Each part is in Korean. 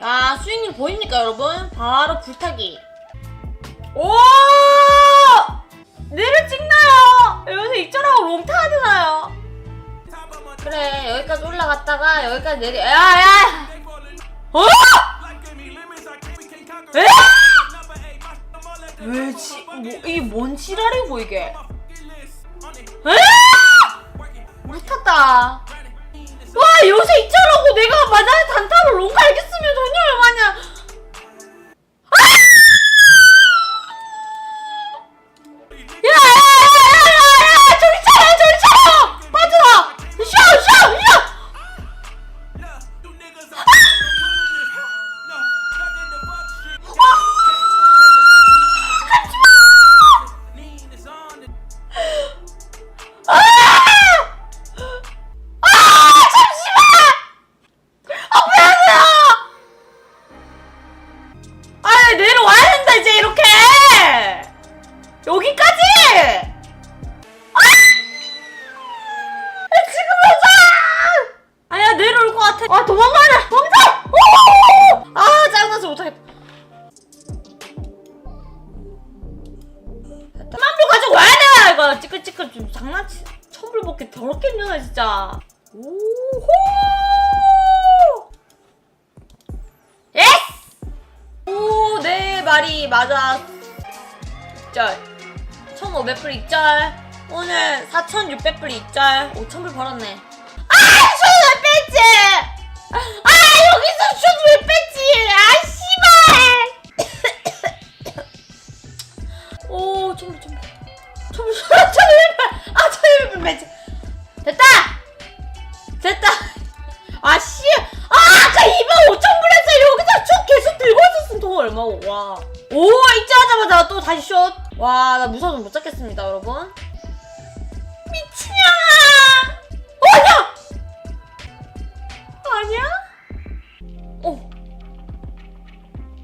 야, 수익님 보입니까, 여러분? 바로 불타기. 오! 내를 찍나요? 여기서 입절하고 롱타 하잖아요. 그래, 여기까지 올라갔다가 여기까지 내리, 야, 야! 어? 에? 왜지? 뭐, 이게 뭔 지랄이고, 이게? 에? 물 탔다. 와, 요새 입절하고 내가 만약에 단타로 롱 갈겠으면 妈呀 돼! 이거 찌끌찌끌 좀 장난치. 천불 먹게 더럽게 힘드네, 진짜. 오호! 예스! 오, 네 말이 맞아. 입절. 1,500불 입절. 오늘 4,600불 입절. 5,000불 벌었네. 아, 슛왜 뺐지? 아, 여기서 슛왜 뺐지? 아, 됐다! 아, 씨! 아, 아까 2만 5천 불 했어! 여기서 슛 계속 들고 있었으면 돈 얼마고, 와. 오, 입장하자마자 또 다시 슛! 와, 나 무서워서 못 잡겠습니다, 여러분. 미친년아! 어, 아니야! 아니야? 오.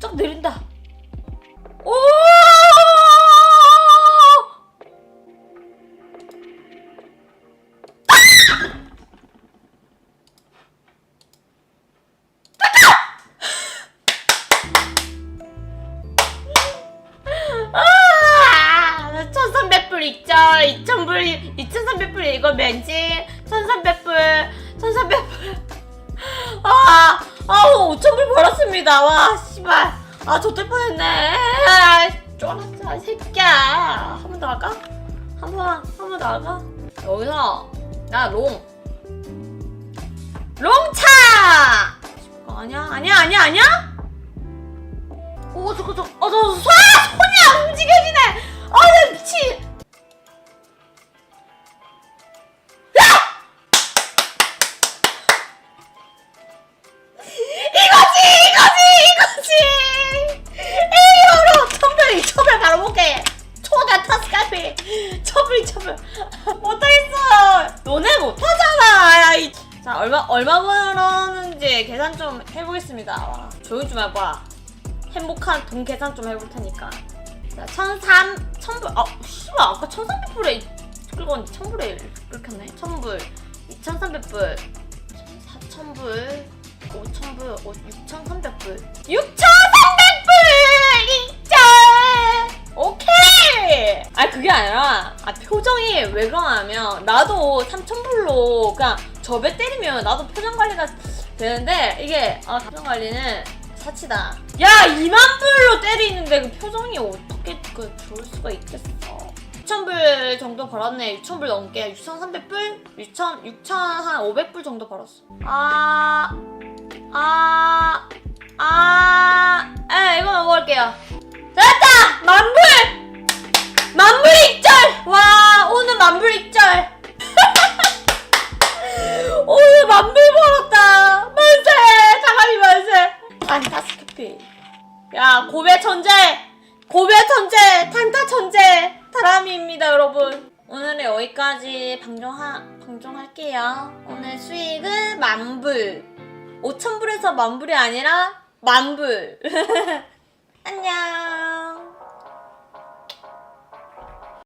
쫙 내린다. 있죠? 2000불, 2300불 이거 면지? 1300불, 1300불. 아, 아우, 5000불 벌었습니다. 와, 씨발. 아, 저될 뻔했네. 아, 쫄았자, 새끼야. 한 번 더 할까? 한 번, 한 번 더 할까? 여기서, 나 롱. 롱차! 아니야, 아니야, 아니야, 아니야? 오, 저거, 저거, 어, 저, 손, 손 볼게! 초다 타스카피! 천별, 천별. 못하겠어! 너네 못하잖아! 야, 이. 자, 얼마, 얼마 벌었는지 계산 좀 해보겠습니다. 와, 조용히 좀 해봐. 행복한 돈 계산 좀 해볼 테니까. 자, 1003, 1000불, 아, 씨발, 아까 1300불에 긁었는데 1000불에 긁혔네. 1000불, 2300불, 4000불, 5000불, 6300불. 6300 표정이 왜 그러냐면, 나도 3000불로 그냥 저배 때리면 나도 표정 관리가 되는데, 이게, 아, 표정 관리는 사치다. 야, 2만 불로 때리는데 그 표정이 어떻게 그 좋을 수가 있겠어. 6,000불 정도 벌었네. 6,000불 넘게. 6,300불? 6,000, 6,000, 한 500불 정도 벌었어. 아, 아, 아, 에, 이거 먹을게요. 됐다! 만불! 만불 입절! 와, 오늘 만불 입절! 오늘 만불 벌었다! 만세! 다가미 만세! 판타스크피. 야, 고배 천재! 고배 천재! 탄타 천재! 다람이입니다, 여러분. 오늘은 여기까지 방종하, 방종할게요. 오늘 수익은 만불. 5천불에서 만불이 아니라 만불. 안녕.